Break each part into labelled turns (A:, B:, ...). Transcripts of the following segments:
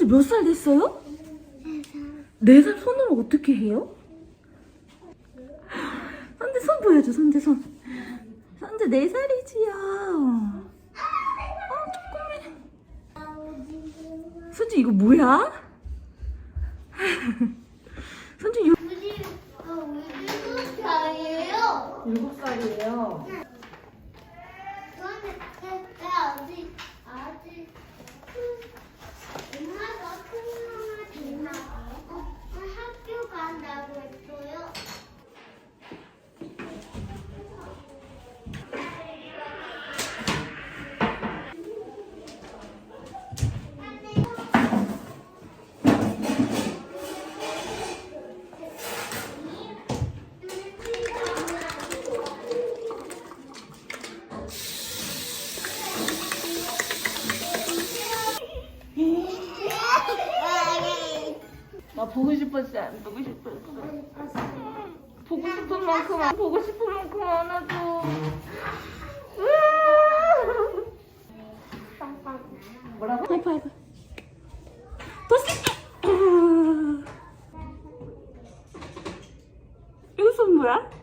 A: 선재 몇살 됐어요? 네 살 손으로 어떻게 해요? 선재 손 보여줘, 선재 손. 선재 네 살이지요. 어, 조금해. 선재 이거 뭐야? 선재 요...
B: 우리 일곱 살이에요.
A: 일곱 살이에요.
B: 나
A: 보고 싶었지 안 보고 싶었어. 보고 싶은 만큼 안 보고 싶은 만큼 안아줘. 뭐라고? 하이파이브. 더 세게. 이거 손 뭐야?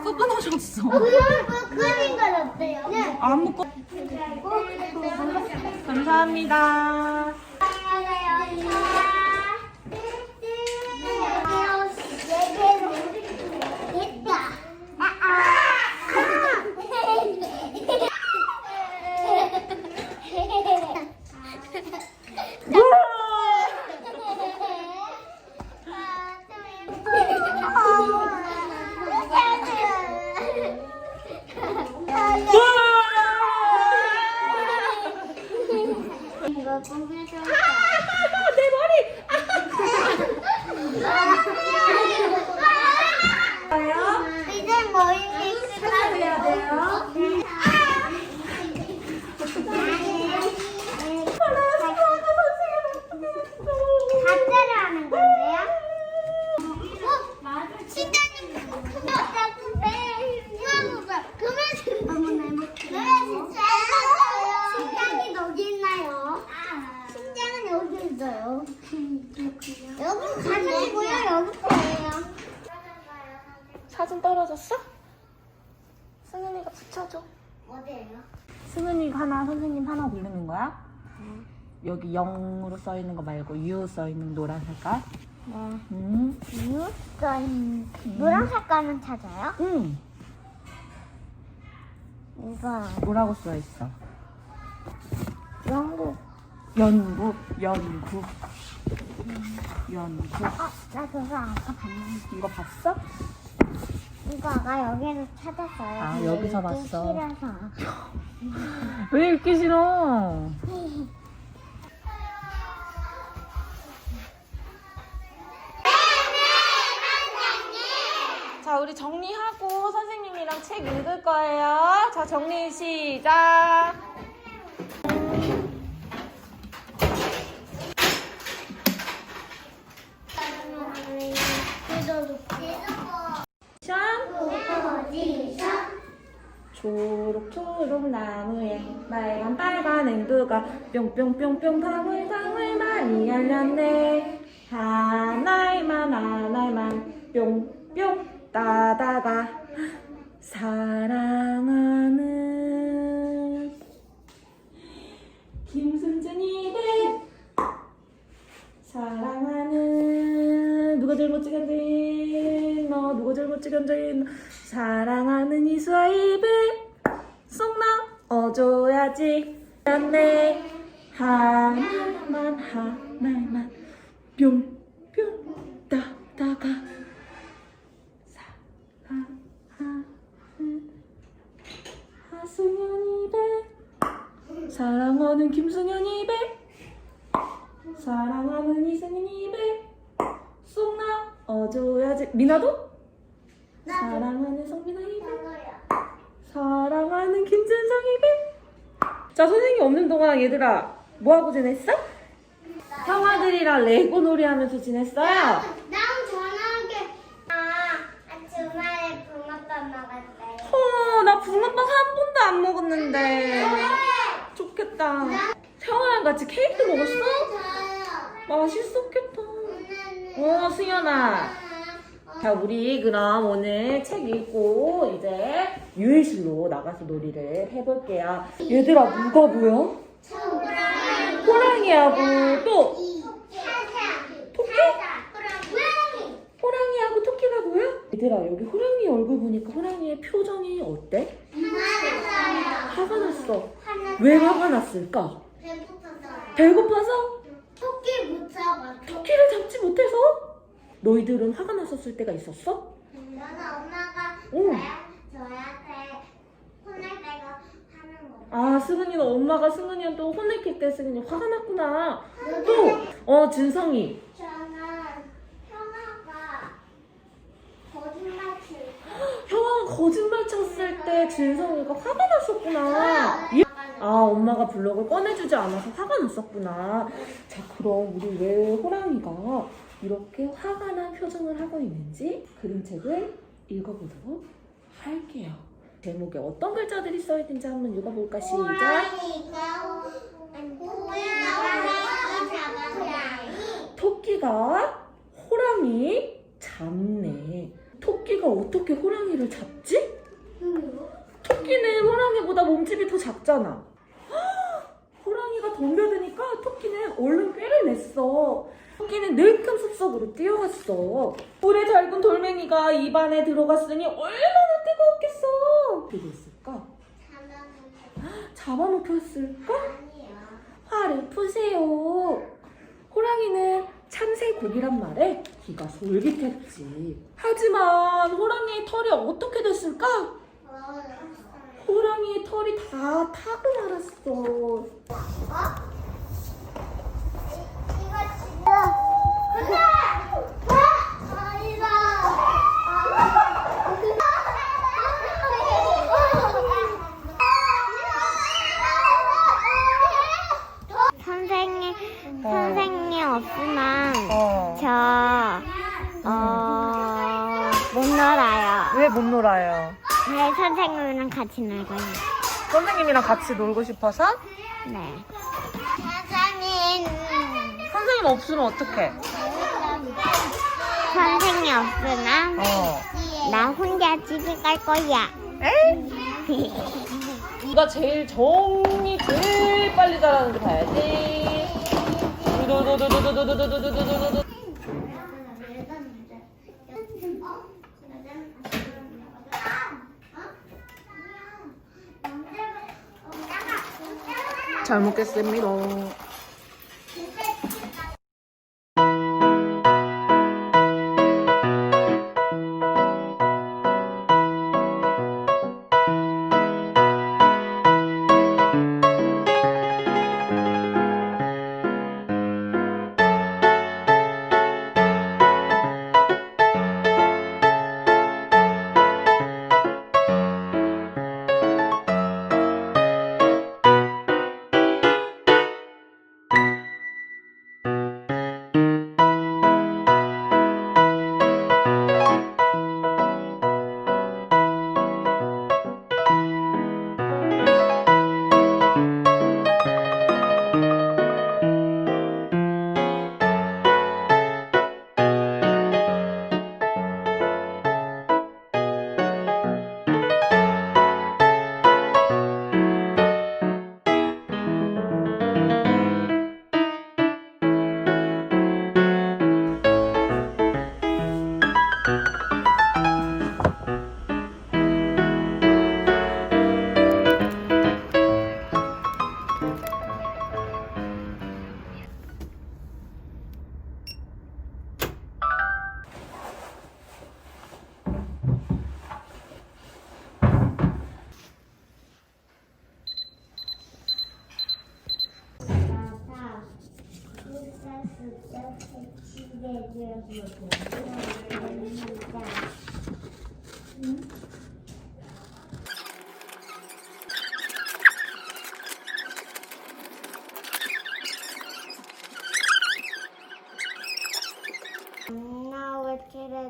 A: 마스크 끊어졌어.
B: 그 그림 건 어때요? 네.
A: 안 묶어 감사합니다.
B: 이거 보면서
A: 내 머리
B: 이제 머리 수술해야 돼요. 가짜를 하는 건데요? 어? 신장님 그러면 그러면 진짜 신장이 여기 있나요? 신장은 여기 있어요. 여기 가슴이고요. 여기 거예요.
A: 사진 떨어졌어? 승은이가 붙여줘
B: 어디예요?
A: 승은이 하나 선생님 하나 고르는 거야? 여기 0으로 써 있는 거 말고 U 써 있는 노란 색깔 음.
B: 이거 노란 색깔은 찾아요?
A: 응
B: 이거
A: 뭐라고 써 있어?
B: 영국.
A: 연구 연구 연구
B: 아, 나 그거 아까 봤는데.
A: 이거 봤어?
B: 이거 아까 여기서 찾았어요.
A: 아,
B: 근데
A: 여기서 봤어.
B: 싫어서.
A: 왜 읽기 싫어? 자, 우리 정리하고 선생님이랑 책 읽을 거예요. 자, 정리 시작. 션 초록초록 나무에 빨간 빨간 앵두가 뿅뿅뿅뿅 방울방울 많이 열렸네 하나에만 뿅뿅 따다가 사랑하는 김순준이 배 사랑하는 누가 제일 멋지게 앉아있 너 누가 제일 멋지게 앉아있 사랑하는 이수아 입에 쏙나 어줘야지 네 하나만 하나만 뿅 사랑하는 김승현 입에 사랑하는 이승인 입에 쏙나 어줘야지 미나도? 사랑하는 성민아 입에 사랑하는 김준성 입에 자 선생님 없는 동안 얘들아 뭐하고 지냈어? 형아들이랑 레고 놀이 하면서 지냈어요?
C: 난 전화하게 아 주말에 붕어빵 먹었어요.
A: 어, 나 붕어빵 한 번도 안 먹었는데 좋겠다 형아랑 같이 케이크도 먹었어? 맛있었겠다 어 승현아 자, 우리 그럼 오늘 책 읽고 이제 유해실로 나가서 놀이를 해볼게요. 얘들아, 누가 보여? 호랑이하고 또 토끼? 호랑이하고 토끼가 보여? 얘들아, 여기 호랑이 얼굴 보니까 호랑이의 표정이 어때? 화가 났어. 왜 화가 났을까? 배고파서?
C: 토끼 못 잡아.
A: 토끼를 잡지 못해서? 너희들은 화가 났었을 때가 있었어?
C: 저는 엄마가
A: 오.
C: 저한테 혼낼 때가 하는 거.
A: 아, 승은이는 엄마가 승은이한테 혼냈기 때 승은이 화가 났구나. 또, 어, 진성이.
C: 저는 형아가 거짓말 칠 때.
A: 형아가 거짓말 쳤을 때 진성이가 화가 났었구나. 이- 아, 엄마가 블럭을 꺼내주지 않아서 화가 났었구나. 자, 그럼 우리 왜 호랑이가 이렇게 화가 난 표정을 하고 있는지 그림책을 읽어보도록 할게요. 제목에 어떤 글자들이 써있는지 한번 읽어볼까? 시작. 토끼가 호랑이 잡네. 토끼가 어떻게 호랑이를 잡지? 토끼는 호랑이보다 몸집이 더 작잖아. 덤벼드니까 토끼는 얼른 꾀를 냈어. 토끼는 늘큰 숲속으로 뛰어갔어. 불에 달군 돌멩이가 입안에 들어갔으니 얼마나 뜨거웠겠어. 어떻게 됐을까? 잡아먹혔을까? 화를 푸세요. 호랑이는 참새고기란 말에 귀가 솔깃했지. 하지만 호랑이의 털이 어떻게 됐을까? 털이 다 타고 말았어.
B: 선생님, 선생님 없으면
A: 어.
B: 저, 어, 못 놀아요.
A: 왜 못 놀아요?
B: 네, 선생님이랑 같이 놀고요.
A: 선생님이랑 같이 놀고 싶어서?
B: 네.
C: 선생님.
A: 선생님 없으면 어떡해?
B: 선생님 없으면
A: 어.
B: 나 혼자 집에 갈 거야.
A: 에이? 누가 제일 정이 제일 빨리 잘하는지 봐야지. 두두두두두두두두두두두 잘 먹겠습니다.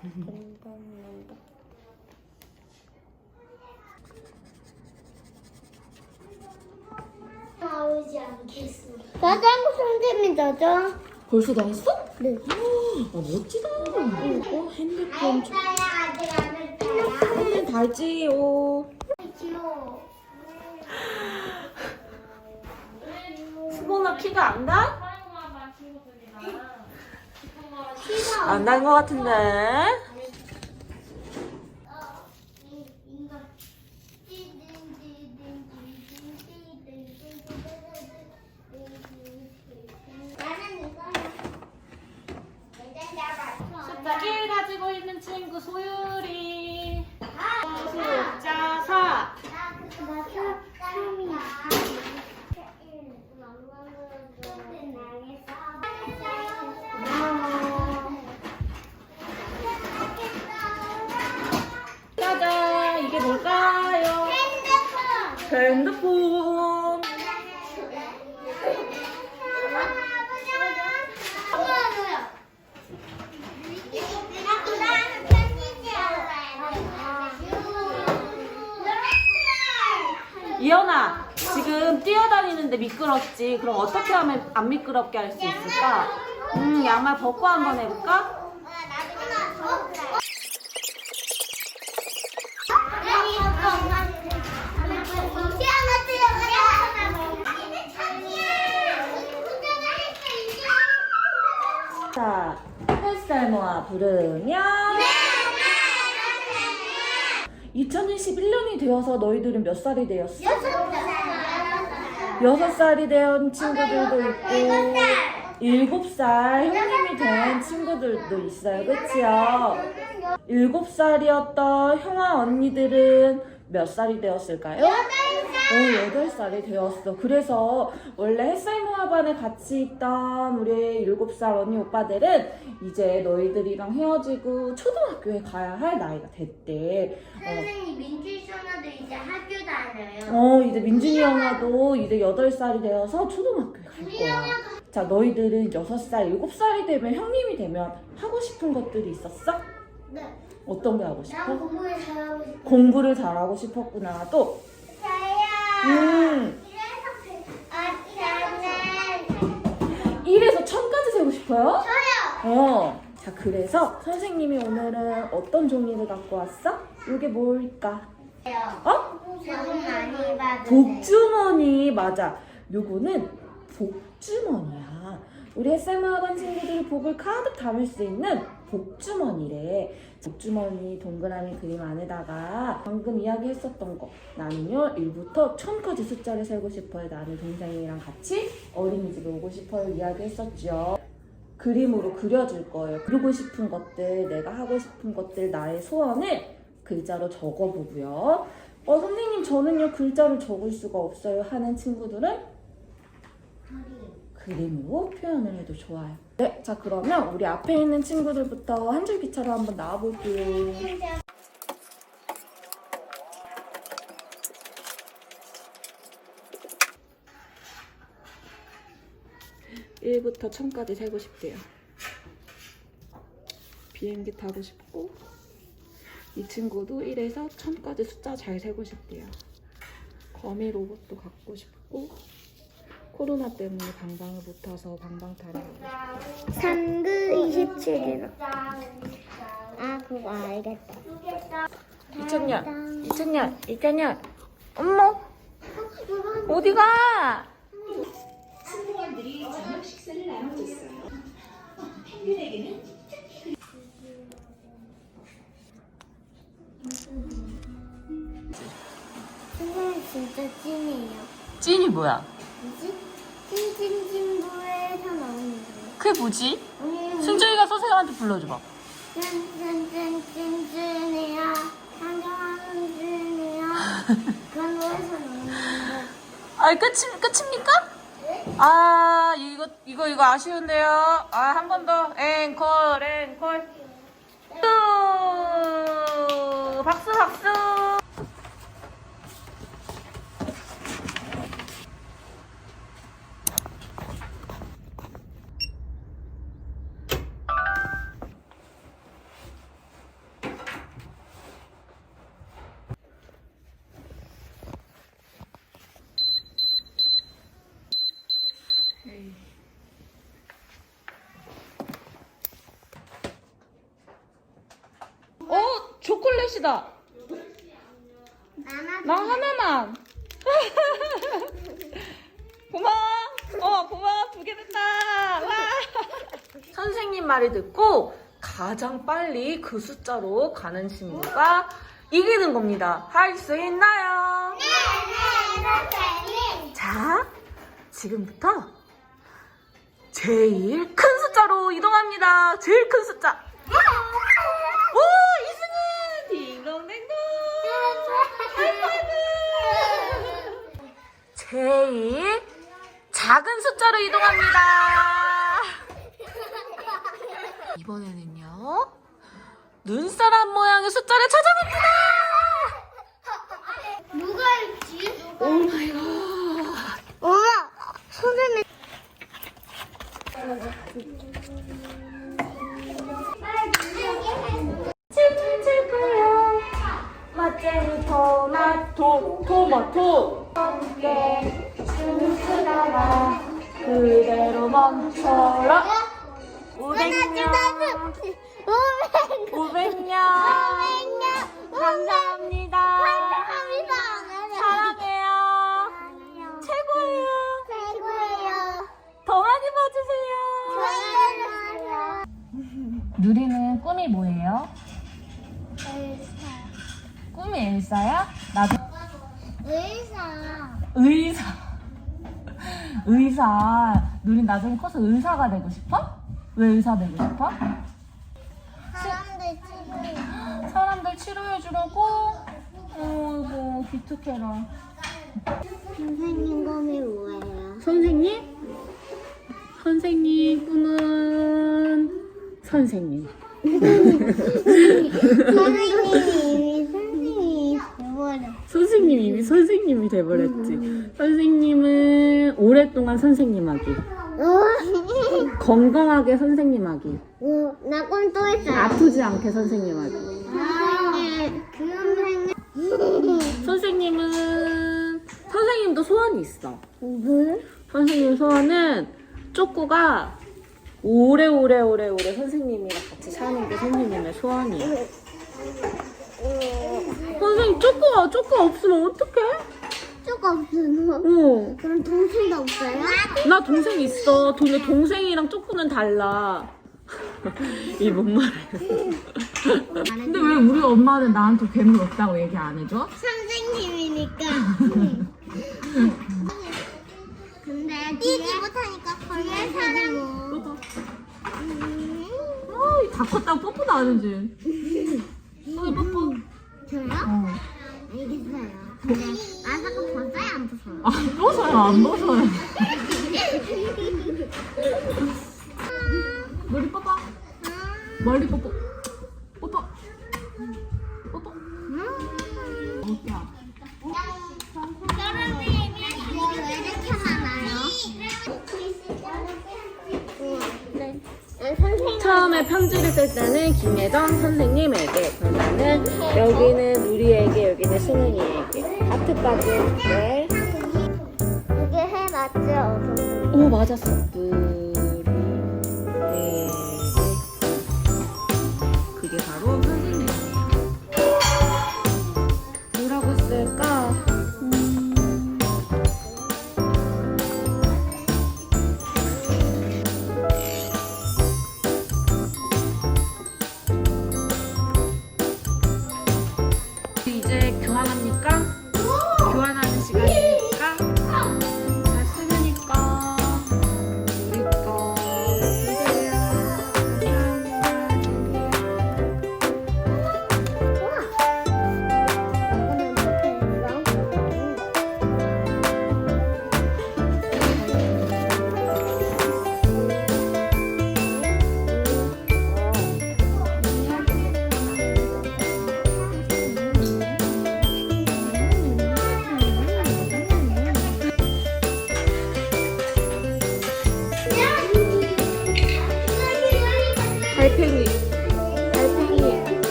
B: 그래 된다는데
C: 나오지 않겠습니다.
B: 자전거 선생님이죠?
A: 벌써 다 했어?
B: 네.
A: 아 멋지다. 어, 핸드폰 좀-
C: 알까요? 아직 안 할까요?
A: 핸드폰 달지요.
C: 귀여워.
A: 수범아 키가 안 나?
C: 키가
A: 안 난 것 같은데. 이현아, 지금 뛰어다니는데 미끄럽지. 그럼 어떻게 하면 안 미끄럽게 할 수 있을까? 음, 양말 벗고 한번 해볼까? 자, 햇살 모아 부르면 2021년이 되어서 너희들은 몇 살이 되었어? 여섯 살이 된 친구들도 있고 일곱 살 형님이 된 친구들도 있어요. 그치요? 일곱 살이었던 형아 언니들은 몇 살이 되었을까요? 어, 여덟 살이 되었어. 그래서 원래 햇살 모아반에 같이 있던 우리 일곱 살 언니 오빠들은 이제 너희들이랑 헤어지고 초등학교에 가야 할 나이가 됐대. 어,
C: 선생님 민주 소녀도 이제 학교 다녀요.
A: 어, 이제 민준이 형아도 이제 8살이 되어서 초등학교에 갈 거야. 자, 너희들은 6살, 7살이 되면 형님이 되면 하고 싶은 것들이 있었어?
C: 네.
A: 어떤 게 하고
C: 난
A: 싶어?
C: 공부를 잘하고 싶어.
A: 공부를 잘하고 싶었구나. 또. 음,
C: 이래서 아 저는
A: 1에서 1000까지 세고 싶어요?
C: 저요.
A: 어. 자, 그래서 선생님이 오늘은 어떤 종이를 갖고 왔어? 이게 뭘까? 어? 복주머니 맞아. 요거는 복주머니야. 우리 햇살마 학원 친구들이 복을 가득 담을 수 있는 복주머니래. 복주머니 동그라미 그림 안에다가 방금 이야기했었던 거 나는요 1부터 1000까지 숫자를 세고 싶어요. 나는 동생이랑 같이 어린이집에 오고 싶어요. 이야기했었죠. 그림으로 그려줄 거예요. 그리고 싶은 것들, 내가 하고 싶은 것들, 나의 소원을 글자로 적어보고요. 어, 선생님, 저는요, 글자를 적을 수가 없어요. 하는 친구들은 그림으로 표현을 해도 좋아요. 네, 자, 그러면 우리 앞에 있는 친구들부터 한 줄기차로 한번 나와볼게요. 1부터 1000까지 세고 싶대요. 비행기 타고 싶고, 이 친구도 1에서 1000까지 숫자 잘 세고 싶대요. 거미 로봇도 갖고 싶고, 코로나 때문에 방방을 못 타서 방방 타려고.
B: 3부 27일. 아, 그거 알겠다.
A: 2000년, 2000년, 2000년. 엄마, 어디가?
B: 선생님 진짜 찐이에요.
A: 찐이 뭐야?
B: 뭐지? 찐찐찐부에서 나오는.
A: 그게 뭐지?
B: 음,
A: 승준이가 선생님한테 불러줘봐.
B: 찐찐찐찐찐이야. 상경하는 찐이야. 그런 거에서 나오는 거.
A: 아, 끝이, 끝입니까?
C: 네?
A: 아 이거 이거 이거 아쉬운데요. 아 한 번 더 앵콜 앵콜. 또 박수 박수. 어 초콜릿이다. 나 하나만. 고마워. 어, 고마워. 두 개 됐다. 와. 선생님 말을 듣고 가장 빨리 그 숫자로 가는 친구가 이기는 겁니다. 할 수 있나요? 자, 지금부터 제일 큰 숫자로 이동합니다. 제일 큰 숫자. 오, 이승은! 딩동댕동! 하이파이브! 제일 작은 숫자로 이동합니다. 이번에는요, 눈사람 모양의 숫자를 찾아봅니다.
C: 누가 있지?
A: 오 마이 갓.
B: 엄마, 선생님.
A: 꿈이 엘사야? 나도
B: 의사.
A: 의사. 의사. 누린 나중에 커서 의사가 되고 싶어? 왜 의사 되고 싶어?
B: 사람들 치료해.
A: 사람들 치료해주려고? 어이구, 기특해라.
B: 선생님 꿈이 뭐예요?
A: 선생님? 선생님 꿈은 선생님.
B: 선생님이 선생님이 돼버려.
A: 선생님 이미 선생님이 돼버렸지. 선생님은 오랫동안 선생님하기. 건강하게 선생님하기.
B: 어, 나꿈 또 있어요.
A: 아프지 않게 선생님하기.
B: 선생님, 그 선생님.
A: 선생님은 선생님도 소원이 있어.
B: 뭘?
A: 선생님 소원은 쪼꾸가 오래오래 오래오래 선생님이랑 같이 사는 게 선생님의 소원이에요. 선생님 쪼꾸가 쪼꾸 없으면 어떡해?
B: 쪼가 없어요.
A: 어.
B: 그럼 동생도 없어요?
A: 나 동생 있어. 근데 동생이랑 쪼꾸는 달라. 이 뭔 말이야. 근데 왜 우리 엄마는 나한테 괴물 없다고 얘기 안 해줘?
B: 선생님이니까. 근데 뛰지 못하니까 걸릴 사람.
A: 어, 다 컸다고 뽀뽀도 안 해지.
B: 네.
A: 이게
B: 해 맞죠?
A: 오, 맞았어. 누리에